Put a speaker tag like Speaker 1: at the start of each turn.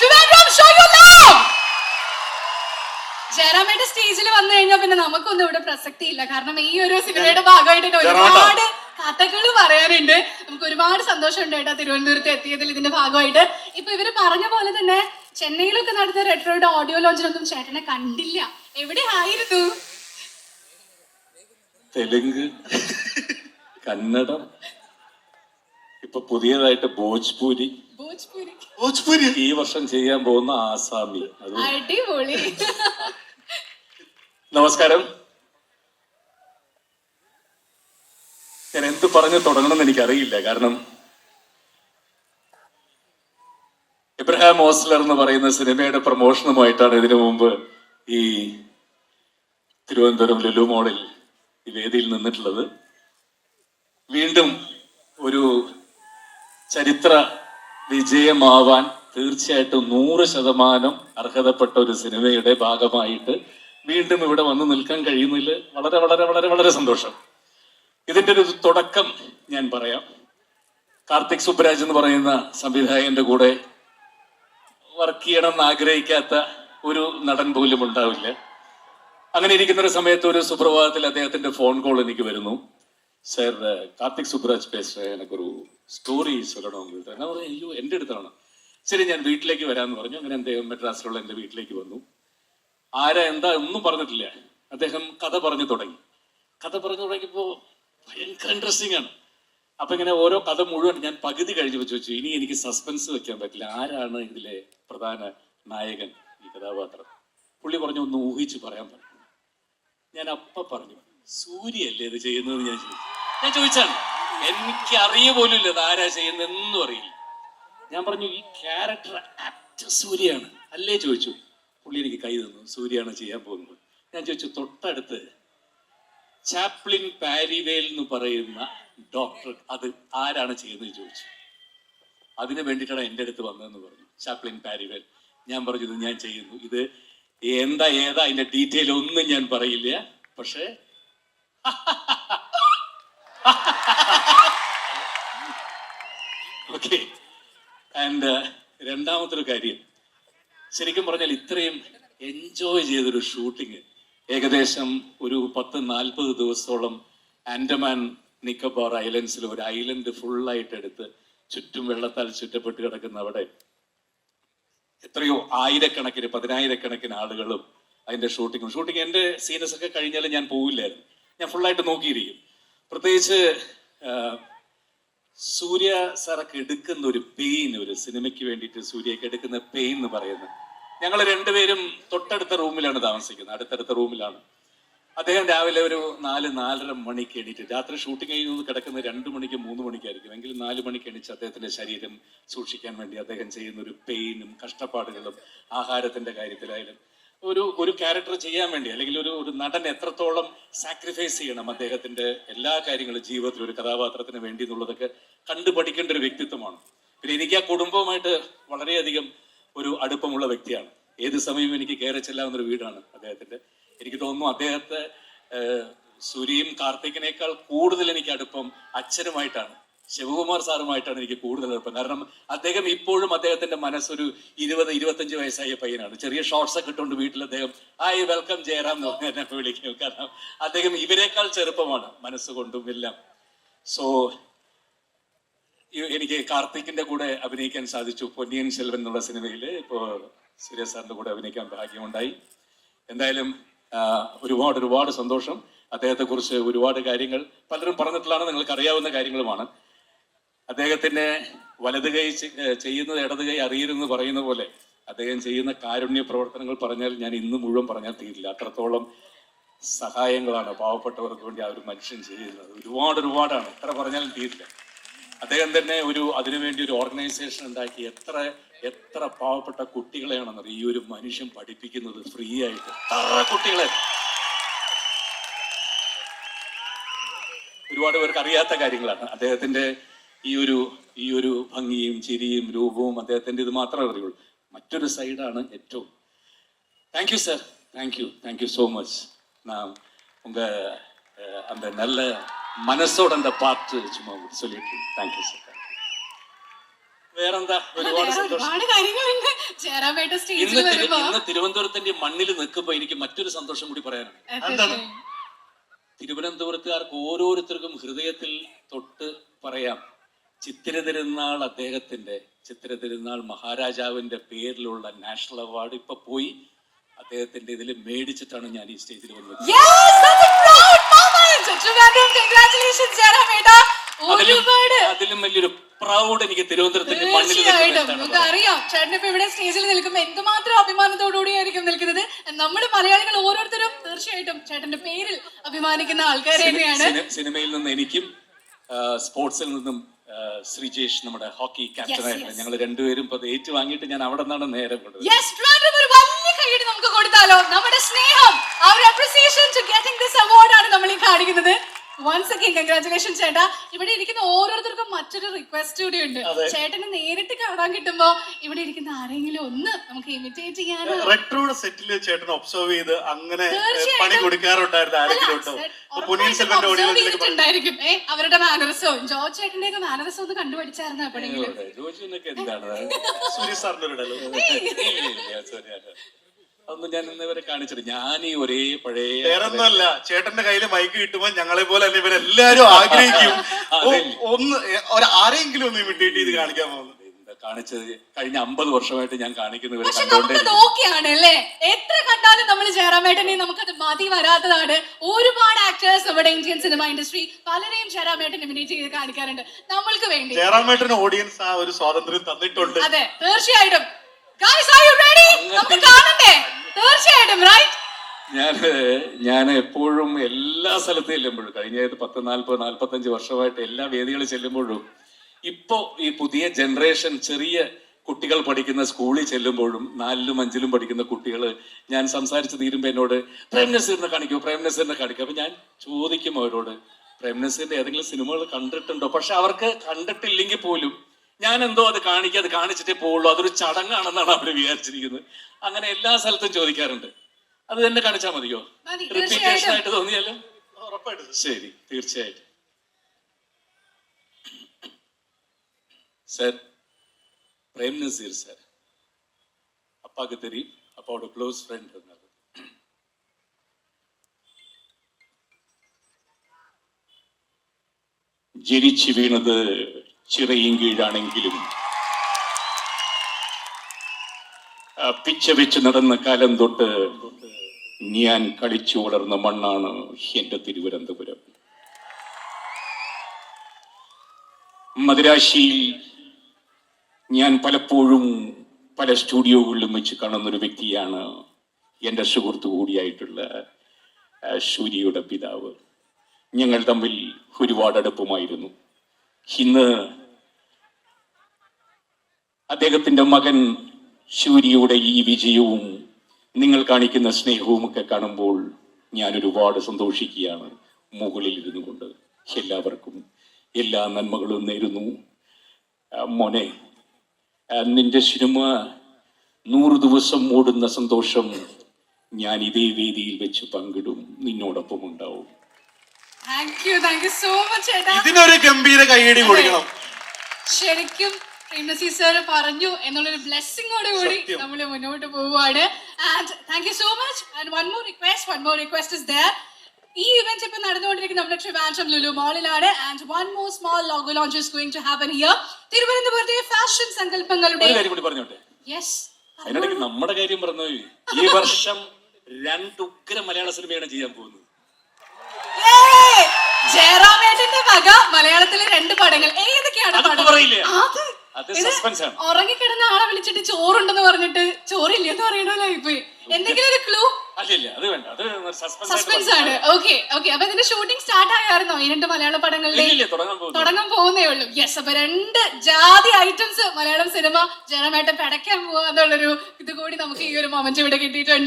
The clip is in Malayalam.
Speaker 1: Your love! ജയറാമേട്ട സ്റ്റേജിൽ വന്നു കഴിഞ്ഞാൽ പിന്നെ നമുക്കൊന്നും ഇവിടെ പ്രസക്തി ഇല്ല കാരണം ഈ ഒരു സിനിമയുടെ ഭാഗമായിട്ട്. ഒരുപാട് കഥകൾ പറയാനുണ്ട്. നമുക്ക് ഒരുപാട് സന്തോഷമുണ്ട് കേട്ടോ തിരുവനന്തപുരത്ത് എത്തിയതിൽ ഇതിന്റെ ഭാഗമായിട്ട്. ഇപ്പൊ ഇവർ പറഞ്ഞ പോലെ തന്നെ ചെന്നൈയിലൊക്കെ നടത്തിയ റെട്രോയുടെ ഓഡിയോ ലോഞ്ചിലൊന്നും ചേട്ടനെ കണ്ടില്ല. എവിടെ ആയിരുന്നു?
Speaker 2: തെലുങ്ക് കന്നഡം ഇപ്പൊ പുതിയതായിട്ട് ഭോജ്പൂരി.
Speaker 1: ഭോജ്പൂരി.
Speaker 3: ഭോജ്പുരി?
Speaker 2: ഈ വർഷം ചെയ്യാൻ പോകുന്ന ആസാമി. അത്
Speaker 1: അടിപൊളി.
Speaker 2: നമസ്കാരം. ഞാൻ എന്ത് പറഞ്ഞു തുടങ്ങണമെന്ന് എനിക്കറിയില്ല. കാരണം എബ്രഹാം ഓസ്ലർ എന്ന് പറയുന്ന സിനിമയുടെ പ്രൊമോഷനുമായിട്ടാണ് ഇതിനു മുമ്പ് ഈ തിരുവനന്തപുരം ലുലു മോളിൽ ഈ വേദിയിൽ നിന്നിട്ടുള്ളത്. വീണ്ടും ഒരു ചരിത്ര വിജയമാവാൻ തീർച്ചയായിട്ടും നൂറ് ശതമാനം അർഹതപ്പെട്ട ഒരു സിനിമയുടെ ഭാഗമായിട്ട് വീണ്ടും ഇവിടെ വന്ന് നിൽക്കാൻ കഴിയുന്നതിൽ വളരെ വളരെ വളരെ വളരെ സന്തോഷം. ഇതിന്റെ ഒരു തുടക്കം ഞാൻ പറയാം. കാർത്തിക് സുബ്രാജ് എന്ന് പറയുന്ന സംവിധായകന്റെ കൂടെ വർക്ക് ചെയ്യണം എന്ന് ആഗ്രഹിക്കാത്ത ഒരു നടൻ പോലും ഉണ്ടാവില്ല. അങ്ങനെ ഇരിക്കുന്ന ഒരു സമയത്ത് ഒരു സുപ്രഭാതത്തിൽ അദ്ദേഹത്തിന്റെ ഫോൺ കോൾ എനിക്ക് വരുന്നു. സർ കാർത്തിക് സുബ്രാജ് പേസ് എനിക്കൊരു സ്റ്റോറി சொல்லணும் உங்கள்கிட்ட ഞാൻ പറഞ്ഞു അയ്യോ എൻ്റെ അടുത്താണ് ശരി ഞാൻ വീട്ടിലേക്ക് വരാമെന്ന് പറഞ്ഞു അങ്ങനെ അദ്ദേഹം മെഡ്രാസിലുള്ള എൻ്റെ വീട്ടിലേക്ക് വന്നു ആരാ എന്താ ഒന്നും പറഞ്ഞിട്ടില്ല അദ്ദേഹം കഥ പറഞ്ഞു തുടങ്ങി കഥ പറഞ്ഞു തുടങ്ങിയപ്പോൾ ഭയങ്കര ഇൻട്രസ്റ്റിംഗ് ആണ് അപ്പൊ ഇങ്ങനെ ഓരോ കഥ മുഴുവൻ ഞാൻ പകുതി കഴിഞ്ഞ് വെച്ച് വെച്ചു ഇനി എനിക്ക് സസ്പെൻസ് വെക്കാൻ പറ്റില്ല ആരാണ് ഇതിലെ പ്രധാന നായകൻ ഈ കഥാപാത്രം പുള്ളി പറഞ്ഞു ഒന്ന് ഊഹിച്ച് പറയാൻ പറഞ്ഞു ഞാൻ അപ്പ പറഞ്ഞു സൂര്യല്ലേ ഇത് ചെയ്യുന്നത് ഞാൻ ചോദിച്ചു ഞാൻ ചോദിച്ചാണ് എനിക്ക് അറിയ പോലും ഇല്ല ആരാ ചെയ്യുന്നതെന്നും അറിയില്ല. ഞാൻ പറഞ്ഞു ഈ ക്യാരക്ടർ ആക്ടർ സൂര്യയാണ്. അല്ലേ ചോദിച്ചു. പുള്ളി എനിക്ക് കൈ തന്നു. സൂര്യയാണ് ചെയ്യാൻ പോകുന്നത്. ഞാൻ ചോദിച്ചു തൊട്ടടുത്ത് ചാപ്ലിൻ പാരിവേൽ എന്ന് പറയുന്ന ഡോക്ടർ അത് ആരാണ് ചെയ്യുന്നത് ചോദിച്ചു. അതിന് വേണ്ടിയിട്ടാണ് എന്റെ അടുത്ത് വന്നതെന്ന് പറഞ്ഞു ചാപ്ലിൻ പാരിവേൽ. ഞാൻ പറഞ്ഞു ഇത് ഞാൻ ചെയ്യുന്നു. ഇത് എന്താ ഏതാ? അതിന്റെ ഡീറ്റെയിൽ ഒന്നും ഞാൻ പറയില്ല. പക്ഷേ ഓക്കെ. ആൻഡ് രണ്ടാമത്തെ കാര്യം. ശരിക്കും പറഞ്ഞാൽ ഇത്രയും എൻജോയ് ചെയ്തൊരു ഷൂട്ടിങ് ഏകദേശം ഒരു പത്ത് നാൽപ്പത് ദിവസത്തോളം ആൻഡമാൻ നിക്കോബാർ ഐലൻഡ്സിൽ ഒരു ഐലൻഡ് ഫുള്ളായിട്ട് എടുത്ത് ചുറ്റും വെള്ളത്താൽ ചുറ്റപ്പെട്ട് കിടക്കുന്ന അവിടെ എത്രയോ ആയിരക്കണക്കിന് പതിനായിരക്കണക്കിന് ആളുകളും അതിന്റെ ഷൂട്ടിങ്ങും ഷൂട്ടിങ് എന്റെ സീനസ് ഒക്കെ കഴിഞ്ഞാലും ഞാൻ പോവില്ലായിരുന്നു. ഞാൻ ഫുള്ളായിട്ട് നോക്കിയിരിക്കും. പ്രത്യേകിച്ച് ആ, സൂര്യ സാറൊക്കെ എടുക്കുന്ന ഒരു പെയിൻ ഒരു സിനിമയ്ക്ക് വേണ്ടിയിട്ട് സൂര്യക്ക് എടുക്കുന്ന പെയിൻ എന്ന് പറയുന്നത്. ഞങ്ങൾ രണ്ടുപേരും തൊട്ടടുത്ത റൂമിലാണ് താമസിക്കുന്നത്. അടുത്തടുത്ത റൂമിലാണ്. അദ്ദേഹം രാവിലെ ഒരു നാല് നാലര മണിക്ക് എണീറ്റ് രാത്രി ഷൂട്ടിംഗ് കഴിഞ്ഞ് കിടക്കുന്ന രണ്ട് മണിക്ക് മൂന്ന് മണിക്കായിരിക്കും. എങ്കിലും നാല് മണിക്ക് എണീച്ച് അദ്ദേഹത്തിന്റെ ശരീരം സൂക്ഷിക്കാൻ വേണ്ടി അദ്ദേഹം ചെയ്യുന്ന ഒരു പെയിനും കഷ്ടപ്പാടുകളും ആഹാരത്തിന്റെ കാര്യത്തിലായാലും ഒരു ഒരു ക്യാരക്ടർ ചെയ്യാൻ വേണ്ടി അല്ലെങ്കിൽ ഒരു ഒരു നടൻ എത്രത്തോളം സാക്രിഫൈസ് ചെയ്യണം അദ്ദേഹത്തിന്റെ എല്ലാ കാര്യങ്ങളും ജീവിതത്തിൽ ഒരു കഥാപാത്രത്തിന് വേണ്ടി എന്നുള്ളതൊക്കെ കണ്ടു പഠിക്കേണ്ട ഒരു വ്യക്തിത്വമാണ്. പിന്നെ എനിക്ക് ആ കുടുംബവുമായിട്ട് വളരെയധികം ഒരു അടുപ്പമുള്ള വ്യക്തിയാണ്. ഏത് സമയവും എനിക്ക് കയറി ചെല്ലാവുന്നൊരു വീടാണ് അദ്ദേഹത്തിന്റെ. എനിക്ക് തോന്നുന്നു അദ്ദേഹത്തെ സൂര്യയും കാർത്തികിനേക്കാൾ കൂടുതൽ എനിക്ക് അടുപ്പം അച്ഛനുമായിട്ടാണ്. ശിവകുമാർ സാറുമായിട്ടാണ് എനിക്ക് കൂടുതൽ എളുപ്പം. കാരണം അദ്ദേഹം ഇപ്പോഴും അദ്ദേഹത്തിന്റെ മനസ്സൊരു ഇരുപത് ഇരുപത്തഞ്ച് വയസ്സായ പയ്യനാണ്. ചെറിയ ഷോർട്സ് ഒക്കെ ഇട്ടുകൊണ്ട് വീട്ടിൽ അദ്ദേഹം ഹായ് വെൽക്കം ജയറാം എന്ന് പറഞ്ഞ് എന്നെ വിളിക്കും. കാരണം അദ്ദേഹം ഇവരെക്കാൾ ചെറുപ്പമാണ് മനസ്സുകൊണ്ടും എല്ലാം. സോ എനിക്ക് കാർത്തിക്കിന്റെ കൂടെ അഭിനയിക്കാൻ സാധിച്ചു. പൊന്നിയൻ സെൽവൻ എന്നുള്ള സിനിമയിൽ ഇപ്പോ സൂര്യ സാറിന്റെ കൂടെ അഭിനയിക്കാൻ ഭാഗ്യമുണ്ടായി. എന്തായാലും ഒരുപാട് ഒരുപാട് സന്തോഷം. അദ്ദേഹത്തെക്കുറിച്ച് ഒരുപാട് കാര്യങ്ങൾ പലരും പറഞ്ഞിട്ടുള്ളതാണ്. നിങ്ങൾക്ക് അറിയാവുന്ന കാര്യങ്ങളുമാണ്. അദ്ദേഹത്തിന്റെ വലത് കൈ ചെയ്യുന്നത് ഇടത് കൈ അറിയരുതെന്ന് പറയുന്ന പോലെ അദ്ദേഹം ചെയ്യുന്ന കാരുണ്യ പ്രവർത്തനങ്ങൾ പറഞ്ഞാൽ ഞാൻ ഇന്ന് മുഴുവൻ പറഞ്ഞാൽ തീരില്ല. അത്രത്തോളം സഹായങ്ങളാണ് പാവപ്പെട്ടവർക്ക് വേണ്ടി ആ ഒരു മനുഷ്യൻ ചെയ്യുന്നത്. ഒരുപാട് ഒരുപാടാണ്. എത്ര പറഞ്ഞാലും തീരില്ല. അദ്ദേഹം തന്നെ ഒരു അതിനുവേണ്ടി ഒരു ഓർഗനൈസേഷൻ ഉണ്ടാക്കി എത്ര എത്ര പാവപ്പെട്ട കുട്ടികളെയാണെന്നത് ഈ ഒരു മനുഷ്യൻ പഠിപ്പിക്കുന്നത് ഫ്രീ ആയിട്ട്. എത്ര കുട്ടികളെ? ഒരുപാട് പേർക്ക് അറിയാത്ത കാര്യങ്ങളാണ്. അദ്ദേഹത്തിന്റെ ഈ ഒരു ഈ ഒരു ഭംഗിയും ചിരിയും രൂപവും അദ്ദേഹത്തിന്റെ ഇത് മാത്രമേ അറിയുള്ളൂ മറ്റൊരു സൈഡാണ് ഏറ്റവും thank you sir thank you thank you so much நான் உங்க அஹ், அந்த நல்ல மனசோட அந்த பாட்டு சும்மா உங்களுக்கு சொல்லிட்டு தேங்க்யூ சார் വേറെന്താ
Speaker 1: അല്ല,
Speaker 2: ഒരുപാട്
Speaker 1: വേറെ
Speaker 2: സന്തോഷം
Speaker 1: ഒരുപാട് കാര്യങ്ങളുണ്ട് ചേരാമേട്ട സ്റ്റേജിൽ
Speaker 2: ഇന്ന് തിരു-
Speaker 1: വരുമ്പോ
Speaker 2: ഇന്ന് തിരുവനന്തപുരത്തിന്റെ മണ്ണിൽ നിൽക്കുമ്പോ എനിക്ക് മറ്റൊരു സന്തോഷം കൂടി പറയാനുണ്ട്
Speaker 3: എന്താണ്?
Speaker 2: തിരുവനന്തപുരത്തുകാർക്ക് ഓരോരുത്തർക്കും ഹൃദയത്തിൽ തൊട്ട് പറയാം ചിത്തിര തിരുനാൾ അദ്ദേഹത്തിന്റെ ചിത്തിര തിരുനാൾ മഹാരാജാവിന്റെ പേരിലുള്ള നാഷണൽ അവാർഡ് ഇപ്പൊ പോയി. അദ്ദേഹത്തിന്റെ ഇതിൽ മേടിച്ചിട്ടാണ് ഞാൻ ഈ സ്റ്റേജിൽ വന്നത്.
Speaker 1: ചേരാമേട്ട.
Speaker 2: അതിലും വലിയൊരു പ്രൗഡ് എനിക്ക് തിരുവനന്തപുരത്തിന്റെ മണ്ണിൽ
Speaker 1: അറിയാം ചേട്ടൻ ഇപ്പൊ ഇവിടെ സ്റ്റേജിൽ നിൽക്കുമ്പോൾ എന്തുമാത്രം അഭിമാനത്തോടുകൂടിയായിരിക്കും നിൽക്കുന്നത്. നമ്മൾ മലയാളികൾ ഓരോരുത്തരും തീർച്ചയായിട്ടും ചേട്ടന്റെ പേരിൽ അഭിമാനിക്കുന്ന ആൾക്കാർ തന്നെയാണ്.
Speaker 2: സിനിമയിൽ നിന്ന് എനിക്കും സ്പോർട്സിൽ നിന്നും ശ്രീജേഷ് നമ്മുടെ ഹോക്കി ക്യാപ്റ്റൻ
Speaker 1: ആയിരുന്നു.
Speaker 2: ഞങ്ങൾ രണ്ടുപേരും ഇപ്പൊ ഏറ്റു വാങ്ങിയിട്ട് ഞാൻ അവിടെ നിന്നാണ് നേരെ
Speaker 1: കൊടുത്താലോ? നമ്മുടെ സ്നേഹം ആ ഒരു appreciation to getting this award ആണ് നമ്മൾ ഈ കാണിക്കുന്നത്. വൺസ് അഗൈൻ കൺഗ്രാചുലേഷൻ ചേട്ടാ. ഇവിടെ ഇരിക്കുന്ന ഓരോരുത്തർക്കും മറ്റൊരു റിക്വസ്റ്റ് കൂടി ഉണ്ട്. ചേട്ടന് നേരിട്ട് കാണാൻ കിട്ടുമ്പോ ഇവിടെ ഇരിക്കുന്ന ആരെങ്കിലും ഒന്ന് നമുക്ക് ഇമിറ്റേറ്റ് ചെയ്യാനോ?
Speaker 3: റെട്രോയുടെ സെറ്റിൽ ചേട്ടൻ ഒബ്സർവ് ചെയ്ത് അങ്ങനെ പണി കൊടുക്കാറുണ്ടായിരുന്നു ആരെങ്കിലും ഉണ്ടോ?
Speaker 1: ഉണ്ടായിരിക്കും ഏ അവരുടെ മാനറസവും ജോർജ് ചേട്ടന്റെ ഒക്കെ മാനറസം ഒന്ന് കണ്ടുപഠിച്ചായിരുന്നു എപ്പോഴെങ്കിലും?
Speaker 2: അതൊന്നും ഞാൻ ഇന്ന് ഇവരെ കാണിച്ചിട്ട് ഞാൻ ഈ ഒരേ പഴയ
Speaker 3: വേറൊന്നുമല്ല. ചേട്ടന്റെ കയ്യിൽ മൈക്ക് കിട്ടുമ്പോൾ ഞങ്ങളെ പോലെ തന്നെ ഇവരെല്ലാരും ആഗ്രഹിക്കും. ഒന്ന് ഒരു ആരെങ്കിലും ഒന്ന് ഇമിറ്റേറ്റ് ചെയ്ത് കാണിക്കാൻ പോകുന്നു.
Speaker 2: കാണിച്ചത്? കഴിഞ്ഞ അമ്പത് വർഷമായിട്ട് ഞാൻ കാണിക്കുന്നവരെ
Speaker 1: പക്ഷെ
Speaker 2: കണ്ടോണ്ടേ
Speaker 1: നമുക്കത് ഓക്കെയാണ് അല്ലേ? എത്ര കണ്ടാലും നമ്മൾ ജയറാമേട്ടനെ നമുക്കത് മതി വരാത്തതാണ്. ഒരുപാട് ആക്ടേഴ്സ് നമ്മുടെ ഇന്ത്യൻ സിനിമ ഇൻഡസ്ട്രി പലരെയും ജയറാമേട്ടൻ ഇമിനേറ്റ് ചെയ്ത് കാണിക്കാറുണ്ട്. നമ്മൾക്ക് വേണ്ടി.
Speaker 3: ജയറാമേട്ടന് ഓഡിയൻസ് ആ ഒരു സ്വാതന്ത്ര്യം തന്നിട്ടുണ്ട്.
Speaker 1: അതെ തീർച്ചയായിട്ടും. Guys, ആർ യു റെഡി നമുക്ക് കാണണ്ടേ? തീർച്ചയായിട്ടും റൈറ്റ്
Speaker 2: ഞാൻ ഞാൻ എപ്പോഴും എല്ലാ സ്ഥലത്തും ചെല്ലുമ്പോഴും കഴിഞ്ഞ പത്ത് നാൽപ്പത് നാൽപ്പത്തഞ്ച് വർഷമായിട്ട് എല്ലാ വേദികളിൽ ചെല്ലുമ്പോഴും ഇപ്പോ ഈ പുതിയ ജനറേഷൻ ചെറിയ കുട്ടികൾ പഠിക്കുന്ന സ്കൂളിൽ ചെല്ലുമ്പോഴും നാലിലും അഞ്ചിലും പഠിക്കുന്ന കുട്ടികൾ ഞാൻ സംസാരിച്ച് തീരുമ്പോൾ എന്നോട് പ്രേം നസീറിനെ കാണിക്കൂ പ്രേം നസീറിനെ കാണിക്കൂ. അപ്പൊ ഞാൻ ചോദിക്കും അവരോട് പ്രേം നസീറിന്റെ ഏതെങ്കിലും സിനിമകൾ കണ്ടിട്ടുണ്ടോ? പക്ഷെ അവർക്ക് കണ്ടിട്ടില്ലെങ്കിൽ പോലും ഞാൻ എന്തോ അത് കാണിക്കുക അത് കാണിച്ചിട്ടേ പോവുള്ളൂ. അതൊരു ചടങ്ങാണെന്നാണ് അവർ വിചാരിച്ചിരിക്കുന്നത്. അങ്ങനെ എല്ലാ സ്ഥലത്തും ചോദിക്കാറുണ്ട്. അത് തന്നെ കാണിച്ചാൽ മതിയോ? റിപ്പീറ്റേഷൻ ആയിട്ട് തോന്നിയാലും
Speaker 3: ഉറപ്പായിട്ടും.
Speaker 2: ശരി തീർച്ചയായിട്ടും. Sir Prem Nazir sir. അപ്പാക്ക് തെരി അപ്പാവോട് ക്ലോസ് ഫ്രണ്ട് എന്നത് ജനിച്ചു വീണത് ചിറയും കീഴാണെങ്കിലും. പിച്ച വെച്ച് നടന്ന കാലം തൊട്ട് ഞാൻ കളിച്ചു വളർന്ന മണ്ണാണ് എന്റെ തിരുവനന്തപുരം. മദിരാശിയിൽ ഞാൻ പലപ്പോഴും പല സ്റ്റുഡിയോകളിലും വെച്ച് കാണുന്ന ഒരു വ്യക്തിയാണ് എന്റെ സുഹൃത്തു കൂടിയായിട്ടുള്ള സൂര്യയുടെ പിതാവ്. ഞങ്ങൾ തമ്മിൽ ഒരുപാട് അടുപ്പമായിരുന്നു. ഇന്ന് അദ്ദേഹത്തിന്റെ മകൻ സൂര്യയുടെ ഈ വിജയവും നിങ്ങൾ കാണിക്കുന്ന സ്നേഹവും ഒക്കെ കാണുമ്പോൾ ഞാൻ ഒരുപാട് സന്തോഷിക്കുകയാണ് മുകളിൽ ഇരുന്നു കൊണ്ട്. എല്ലാവർക്കും എല്ലാ നന്മകളും നേരുന്നു. മോനെ നിന്റെ സിനിമ നൂറ് ദിവസം ഓടുന്ന സന്തോഷം ഞാൻ ഇതേ വേദിയിൽ വെച്ച് പങ്കിടും. നിന്നോടൊപ്പം ഉണ്ടാവും.
Speaker 3: ഇതിനൊരു ഗംഭീര കൈയടി കൊടുക്കണം.
Speaker 1: ശരിക്കും പ്രേംനസി സർ പറഞ്ഞു എന്നുള്ളൊരു ബ്ലെസ്സിങ്ങോട് കൂടി. നമ്മൾ മുന്നോട്ട് പോവുകയാണ്. And thank you so much and one more request one more request is there ഈ ഇവന്റ് ഇപ്പൊ നടന്നുകൊണ്ടിരിക്കുന്ന നമ്മുടെ Trivandrum Lulu മാളിലാണ് and one more small logo launch is going to happen here തിരുവനന്തപുരത്തെ ഫാഷൻ സങ്കല്പങ്ങളുടെ യെസ്
Speaker 2: അതിനിടയ്ക്ക് നമ്മുടെ കാര്യം പറഞ്ഞു ഈ വർഷം രണ്ട് ഉഗ്ര മലയാള സിനിമയാണ് ചെയ്യാൻ പോകുന്നത്.
Speaker 1: ജയറാമേട്ടന്റെ വക മലയാളത്തിലെ രണ്ട് പടങ്ങൾ. ഏതൊക്കെയാണ്?
Speaker 2: പറയില്ല.
Speaker 1: അത്
Speaker 2: സസ്പെൻസ് ആണ്.
Speaker 1: ഉറങ്ങിക്കിടന്ന ആളെ വിളിച്ചിട്ട് ചോറുണ്ടെന്ന് പറഞ്ഞിട്ട് ചോറില്ലെന്ന് പറയണല്ലോ ഇപ്പൊ. എന്തെങ്കിലും ഒരു ക്ലൂ
Speaker 2: അല്ലല്ല അത് വേണ്ട. അത് സസ്പെൻസ്
Speaker 1: ആണ്. ഓക്കെ ഓക്കെ അപ്പൊ ഇതിന്റെ ഷൂട്ടിംഗ് സ്റ്റാർട്ട് ആയായിരുന്നോ? ഈ രണ്ട് മലയാള
Speaker 2: പോകുന്നു
Speaker 1: തുടങ്ങാൻ പോകുന്നേ ഉള്ളൂ. യെസ് അപ്പൊ രണ്ട് ജാതി ഐറ്റംസ് മലയാളം സിനിമ ജനമായിട്ട് പടയ്ക്കാൻ പോവാന്നുള്ളൊരു ഇത് കൂടി നമുക്ക് ഈ ഒരു മൊമെന്റ് ഇവിടെ കിട്ടിയിട്ടുണ്ട്.